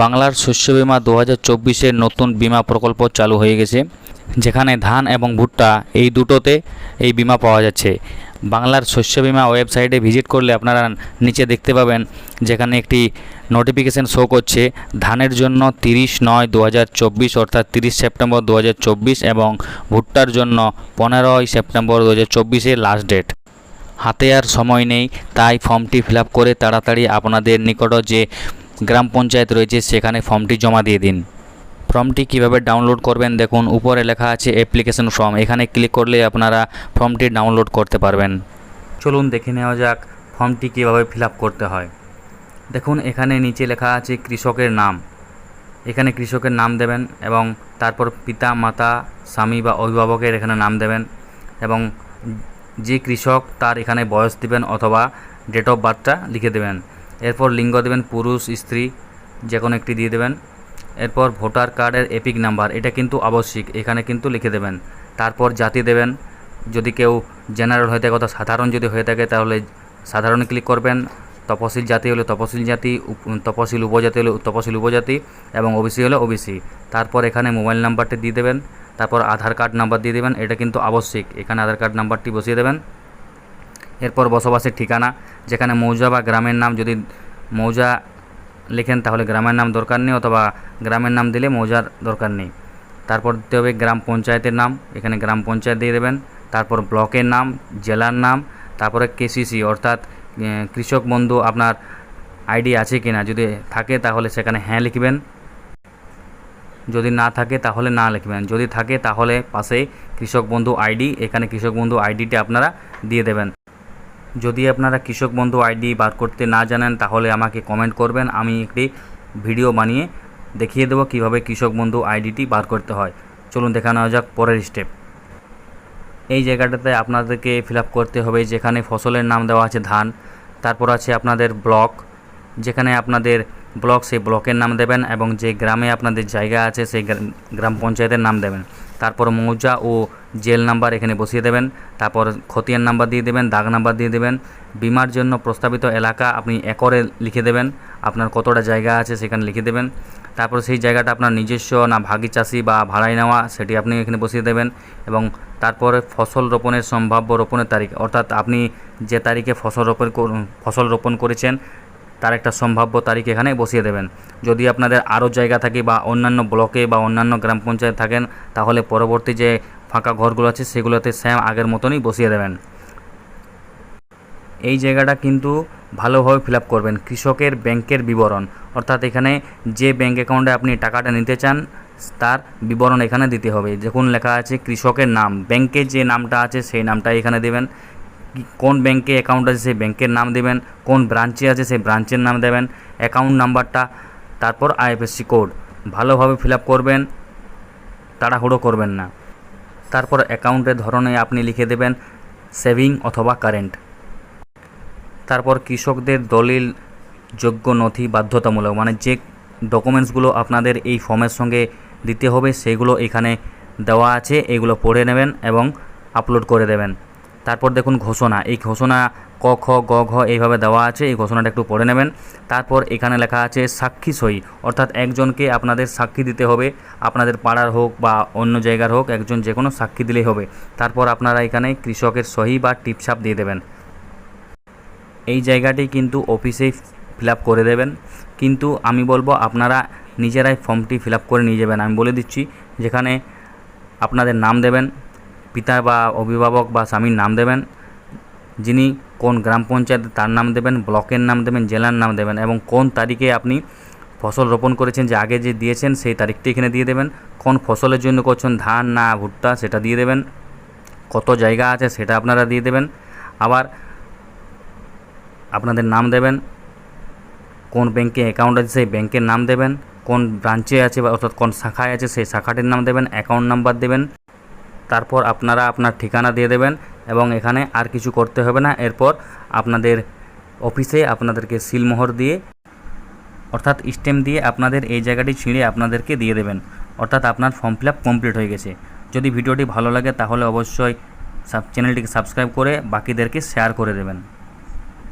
বাংলার শস্য বিমা দু হাজার চব্বিশের নতুন বিমা প্রকল্প চালু হয়ে গেছে, যেখানে ধান এবং ভুট্টা এই দুটোতে এই বিমা পাওয়া যাচ্ছে। বাংলার শস্য বিমা ওয়েবসাইটে ভিজিট করলে আপনারা নিচে দেখতে পাবেন, যেখানে একটি নোটিফিকেশান শো করছে, ধানের জন্য তিরিশ নয় দু চব্বিশ অর্থাৎ তিরিশ সেপ্টেম্বর দু হাজার চব্বিশ এবং ভুট্টার জন্য পনেরোই সেপ্টেম্বর দু হাজার চব্বিশে লাস্ট ডেট হাতে আর সময় নেই, তাই ফর্মটি ফিল করে তাড়াতাড়ি আপনাদের নিকট যে গ্রাম পঞ্চায়েত রয়েছে, সেখানে ফর্মটি জমা দিয়ে দিন। ফর্মটি কীভাবে ডাউনলোড করবেন দেখুন, উপরে লেখা আছে অ্যাপ্লিকেশন ফর্ম। এখানে ক্লিক করলে আপনারা ফর্মটি ডাউনলোড করতে পারবেন। চলুন দেখে নেওয়া যাক ফর্মটি কীভাবে ফিল করতে হয়। দেখুন, এখানে নিচে লেখা আছে কৃষকের নাম। এখানে কৃষকের নাম দেবেন এবং তারপর পিতা, মাতা, স্বামী বা অভিভাবকের এখানে নাম দেবেন এবং যে কৃষক তার এখানে বয়স দিবেন অথবা ডেট অফ বার্থটা লিখে দেবেন। এরপর লিঙ্গ দেবেন পুরুষ, স্ত্রী, যে কোনো একটি দিয়ে দেবেন। এরপর ভোটার কার্ডের এপিক নাম্বার, এটা কিন্তু আবশ্যিক, এখানে কিন্তু লিখে দেবেন। তারপর জাতি দেবেন, যদি কেউ জেনারেল হয়ে থাকে অথবা সাধারণ যদি হয়ে থাকে, তাহলে সাধারণে ক্লিক করবেন। তপশিল জাতি হলে তপশিল জাতি তপশিল উপজাতি হলে তপশিল উপজাতি এবং ওবিসি হলে ওবিসি। তারপর এখানে মোবাইল নাম্বারটি দিয়ে দেবেন, তারপর আধার কার্ড নাম্বার দিয়ে দেবেন, এটা কিন্তু আবশ্যিক। এখানে আধার কার্ড নাম্বারটি বসিয়ে দেবেন। এরপর বসবাসের ঠিকানা যেখানে মৌজা বা গ্রামের নাম যদি মৌজা লেখেন, তাহলে গ্রামের নাম দরকার নেই অথবা গ্রামের নাম দিলে মৌজার দরকার নেই। তারপর দিতে হবে গ্রাম পঞ্চায়েতের নাম, এখানে গ্রাম পঞ্চায়েত দিয়ে দেবেন। তারপর ব্লকের নাম, জেলার নাম, তারপরে কেসিসি, অর্থাৎ কৃষক বন্ধু আপনার আইডি আছে কি না যদি থাকে, তাহলে সেখানে হ্যাঁ লিখবেন। যদি না থাকে, তাহলে না লিখবেন। যদি থাকে, তাহলে পাশে কৃষক বন্ধু আইডি, এখানে কৃষক বন্ধু আইডিটি আপনারা দিয়ে দেবেন। যদি আপনারা কৃষক বন্ধু আইডি বার করতে না জানেন, তাহলে আমাকে কমেন্ট করবেন। আমি একটি ভিডিও বানিয়ে দেখিয়ে দেবো কীভাবে কৃষক বন্ধু আইডিটি বার করতে হয়। চলুন দেখা নেওয়া যাক পরের স্টেপ এই জায়গাটাতে আপনাদেরকে ফিল করতে হবে, যেখানে ফসলের নাম দেওয়া আছে ধান, তারপর আছে আপনাদের ব্লক যেখানে আপনাদের ব্লক, সেই ব্লকের নাম দেবেন এবং যে গ্রামে আপনাদের জায়গা আছে, সেই গ্রাম পঞ্চায়েতের নাম দেবেন। তারপর মৌজা ও জেল নাম্বার এখানে বসিয়ে দেবেন। তারপর খতিয়ান নাম্বার দিয়ে দেবেন, দাগ নাম্বার দিয়ে দেবেন। বিমার জন্য প্রস্তাবিত এলাকা আপনি একরে লিখে দেবেন। আপনার কতটা জায়গা আছে সেখানে লিখে দেবেন। তারপর সেই জায়গাটা আপনার নিজস্ব না ভাগি চাষি বা ভাড়ায় নেওয়া, সেটি আপনি এখানে বসিয়ে দেবেন এবং তারপরে ফসল রোপণের সম্ভাব্য রোপণের তারিখ। অর্থাৎ আপনি যে তারিখে ফসল রোপণ ফসল রোপণ করেছেন তার একটা সম্ভাব্য তারিখ এখানে বসিয়ে দেবেন। যদি আপনাদের আরও জায়গা থাকে বা অন্যান্য ব্লকে বা অন্যান্য গ্রাম পঞ্চায়েত থাকেন, তাহলে পরবর্তী যে ফাঁকা ঘরগুলো আছে, সেগুলোতে স্যাম আগের মতনই বসিয়ে দেবেন। এই জায়গাটা কিন্তু ভালোভাবে ফিল করবেন। কৃষকের ব্যাংকের বিবরণ, অর্থাৎ এখানে যে ব্যাংক অ্যাকাউন্টে আপনি টাকাটা নিতে চান, তার বিবরণ এখানে দিতে হবে। দেখুন, লেখা আছে কৃষকের নাম। ব্যাংকের যে নামটা আছে, সেই নামটা এখানে দেবেন। কোন ব্যাংকে অ্যাকাউন্ট আছে সেই ব্যাংকের নাম দেবেন, কোন ব্রাঞ্চে আছে সেই ব্রাঞ্চের নাম দেবেন অ্যাকাউন্ট নাম্বারটা তারপর আইএফএসসি কোড ভালোভাবে ফিল আপ করবেন, তাড়াহুড়ো করবেন না। তারপর অ্যাকাউন্টের ধরনে আপনি লিখে দেবেন সেভিং অথবা কারেন্ট তারপর কৃষকদের দলিল, যোগ্য নথি বাধ্যতামূলক মানে যে ডকুমেন্টসগুলো আপনাদের এই ফর্মের সঙ্গে দিতে হবে, সেগুলো এখানে দেওয়া আছে, এগুলো পড়ে নেবেন এবং আপলোড করে দেবেন। তারপর দেখুন ঘোষণা। এই ঘোষণা ক, খ, গ, ঘ এইভাবে দেওয়া আছে, এই ঘোষণাটা একটু পড়ে নেবেন। তারপর এখানে লেখা আছে সাক্ষী সই, অর্থাৎ একজনকে আপনাদের সাক্ষী দিতে হবে। আপনাদের পাড়ার হোক বা অন্য জায়গার হোক, একজন যে কোনো সাক্ষী দিলেই হবে। তারপর আপনারা এখানে কৃষকের সহি বা টিপসাপ দিয়ে দেবেন। এই জায়গাটি কিন্তু অফিসেই ফিল করে দেবেন। কিন্তু আমি বলব, আপনারা নিজেরাই ফর্মটি ফিল করে নিয়ে যাবেন। আমি বলে দিচ্ছি, যেখানে আপনাদের নাম দেবেন পিতা বা অভিভাবক বা স্বামীর নাম দেবেন, যিনি কোন গ্রাম পঞ্চায়েত তার নাম দেবেন, ব্লকের নাম দেবেন, জেলার নাম দেবেন এবং কোন তারিখে আপনি ফসল রোপণ করেছেন, যে আগে যে দিয়েছেন সেই তারিখটি এখানে দিয়ে দেবেন। কোন ফসলের জন্য করছেন, ধান না ভুট্টা সেটা দিয়ে দেবেন। কত জায়গা আছে সেটা আপনারা দিয়ে দেবেন। আবার আপনাদের নাম দেবেন, কোন ব্যাংকে অ্যাকাউন্ট আছে সেই ব্যাংকের নাম দেবেন, কোন ব্রাঞ্চে আছে বা অর্থাৎ কোন শাখায় আছে সেই শাখাটির নাম দেবেন, অ্যাকাউন্ট নাম্বার দেবেন। তারপর আপনারা আপনার ঠিকানা দিয়ে দেবেন এবং এখানে আর কিছু করতে হবে না। এরপর আপনাদের অফিসে আপনাদেরকে সিলমোহর দিয়ে, অর্থাৎ স্টেম দিয়ে আপনাদের এই জায়গাটি ছিঁড়ে আপনাদেরকে দিয়ে দেবেন। অর্থাৎ আপনার ফর্ম ফিল কমপ্লিট হয়ে গেছে। যদি ভিডিওটি ভালো লাগে তাহলে অবশ্যই চ্যানেলটিকে সাবস্ক্রাইব করে বাকিদেরকে শেয়ার করে দেবেন।